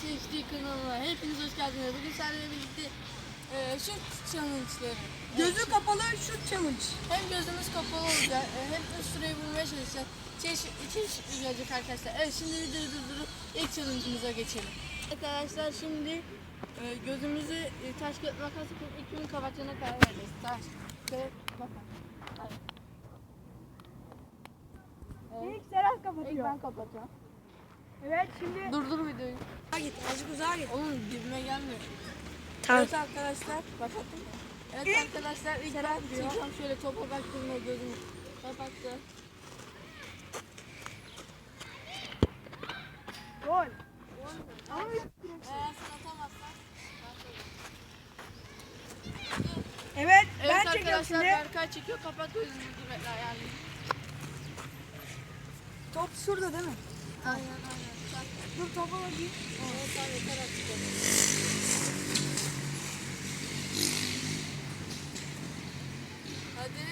HD kanalına hepiniz hoş geldiniz. Bugün seninle birlikte e, şut challenge'ları. Gözü kapalı şut challenge. Hem gözümüz kapalı olacak e, hem de süreyi bulmaya çalışacağız. Çeşit, çeşitli gelecek arkadaşlar. Evet şimdi videoyu durdurup ilk challenge'ımıza geçelim. Arkadaşlar şimdi e, gözümüzü e, taş kağıt makas yapıp ilk kimin kapatacağına karar vereceğiz. Taş kağıt makas. Evet, İlk Serhat ilk kapatıyor. ben kapatacağım. Evet şimdi Durdur videoyu. uzağa git azıcık uzağa git. Oğlum dibime gelmiyor. Tamam. Evet arkadaşlar başlattım mı? Evet arkadaşlar ilk ben diyor. çekiyorum şöyle topa baktığımda gözümü kapattı. Gol. Ama Eğer sen atamazsan evet, Evet ben çekiyorum arkadaşlar şimdi. Berkay çekiyor kapat gözünü gibi yani. Top şurada değil mi? Aynen aynen. Sen- Dur topa bakayım. Evet tamam yeter artık. Hadi.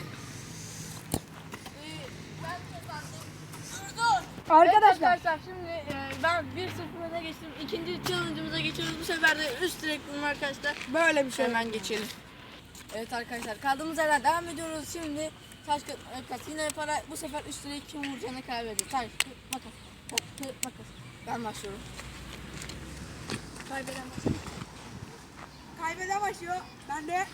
Ee, ben kazandım. Dur dur. Arkadaşlar. Arkadaşlar şimdi e, ben 1-0 öne geçtim. İkinci challenge'ımıza geçiyoruz. Bu sefer de üst direk bulma arkadaşlar. Böyle bir şey. Hemen geçelim. Evet arkadaşlar kaldığımız yerden devam ediyoruz. Şimdi taş kağıt makas yine para bu sefer üst direği kim vuracağını kaybedecek. Taş kağıt makas. Kağıt makas. Ben başlıyorum. Kaybeden başlıyor. Kaybeden başlıyor. Ben de.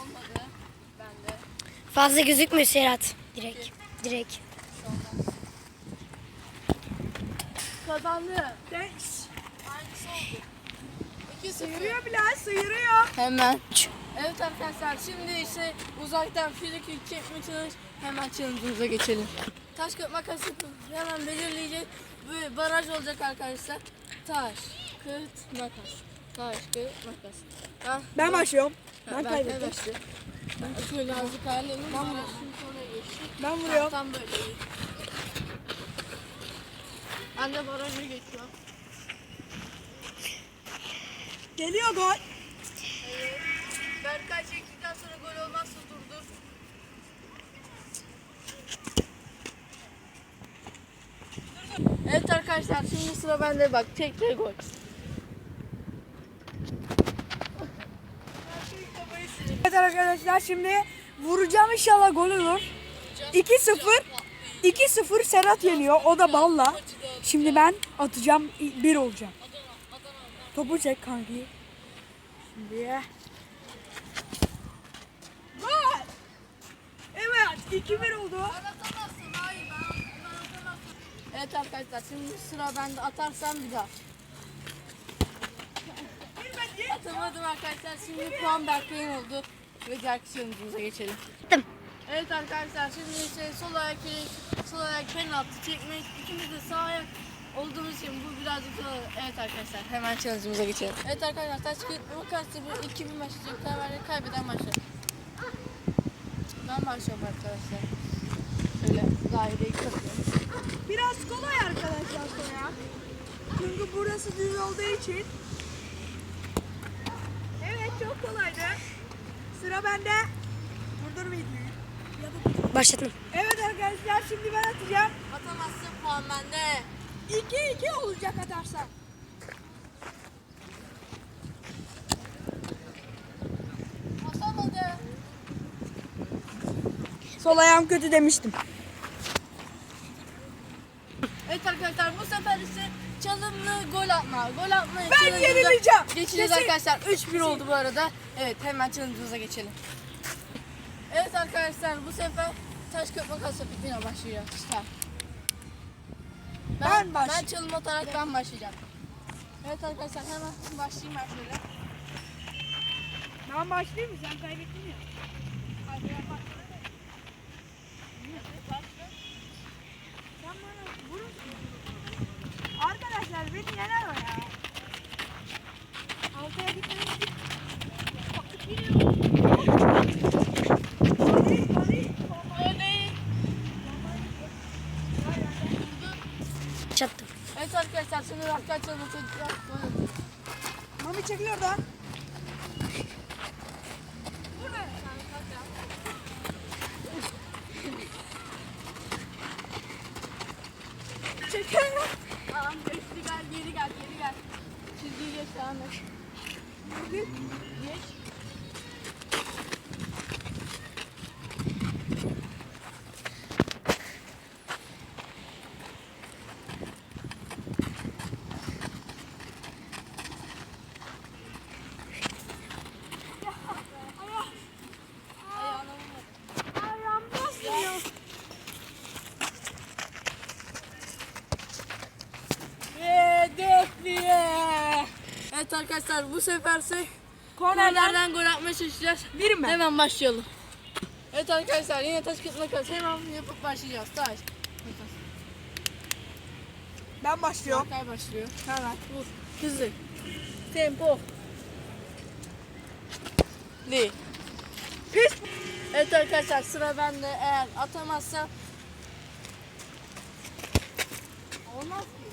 Olmadı. Ben de. Fazla gözükmüyor Serhat. Direkt. Direkt. Kazandı. Thanks. Aynısı oldu. 2-0. Sıyırıyor Bilal sıyırıyor. Hemen. Evet arkadaşlar şimdi ise uzaktan frikik çekme çalış. Hemen challenge'ımıza geçelim. Taş kağıt makas hemen belirleyeceğiz. Böyle baraj olacak arkadaşlar. Taş, kağıt, makas. Taş, kağıt, makas. Ben, Ben başlıyorum. ben, Ben kaybettim. kaybettim. Ben şöyle azıcık ayarlayalım. Ben sonra geçtim. Ben vuruyorum. Tam böyle. Ben de barajı geçiyorum. Geliyor gol. Berkay çektikten sonra gol olmazsa durdur. Evet arkadaşlar şimdi sıra bende bak tek tek gol. Evet arkadaşlar şimdi vuracağım inşallah gol olur. 2-0. 2-0 Serhat yeniyor. O da balla. Şimdi ben atacağım. 1 olacağım. Topu çek kanki. Şimdi. Gol! Evet 2-1 oldu. Evet arkadaşlar şimdi sıra bende atarsam bir daha. Atamadım arkadaşlar şimdi puan Berkay'ın oldu. Ve diğer challenge'ımıza geçelim. Attım. Evet arkadaşlar şimdi ise sol ayak sol ayak penaltı çekmek. İkimiz de sağ ayak olduğumuz için bu birazcık zor. Evet arkadaşlar hemen challenge'ımıza geçelim. Evet arkadaşlar taş kağıt makas bu 2000 başlayacak. Kaybeden kaybeden Ben başlıyorum arkadaşlar. Şöyle daireyi kapıyorum. Biraz kolay arkadaşlar sonra. Çünkü burası düz olduğu için. Evet çok kolaydı. Sıra bende. Durdur videoyu. Başladım. Evet arkadaşlar şimdi ben atacağım. Atamazsın puan bende. 2-2 olacak atarsan. Sol ayağım kötü demiştim. Evet arkadaşlar bu sefer ise çalımlı gol atma. Gol atma. Ben yenileceğim. Geçeceğiz Kesin. arkadaşlar. 3-1 oldu bu arada. Evet hemen challenge'ımıza geçelim. Evet arkadaşlar bu sefer taş makas yapıp yine başlıyor. Tamam. Ben, Ben ben, başlayayım. çalım atarak ben başlayacağım. Evet arkadaşlar hemen başlayayım ben şöyle. Ben başlayayım mı? Sen kaybettin ya. Hadi ben başlayayım. Evet, başla. Sen bana vurursun. Arkadaşlar beni yener o ya. Altaya gitmemiz Bakıp gidiyor. Hadi hadi. Çattım. Evet arkadaşlar çalım atacağız. Mami çekiyor da. Çeker. Tamam geçti gel geri gel geri gel. Çizgiyi geç devam et. Geç. Arkadaşlar bu seferse Kornerden gol atmaya çalışacağız. bir mi? Hemen başlayalım. Evet arkadaşlar yine taş kağıt makas hemen yapıp başlayacağız. Taş. Makas. Ben başlıyorum. Berkay başlıyor. Hemen. Vur. Hızlı. Tempo. Li. Pis. Evet arkadaşlar sıra bende. Eğer atamazsam Olmaz ki.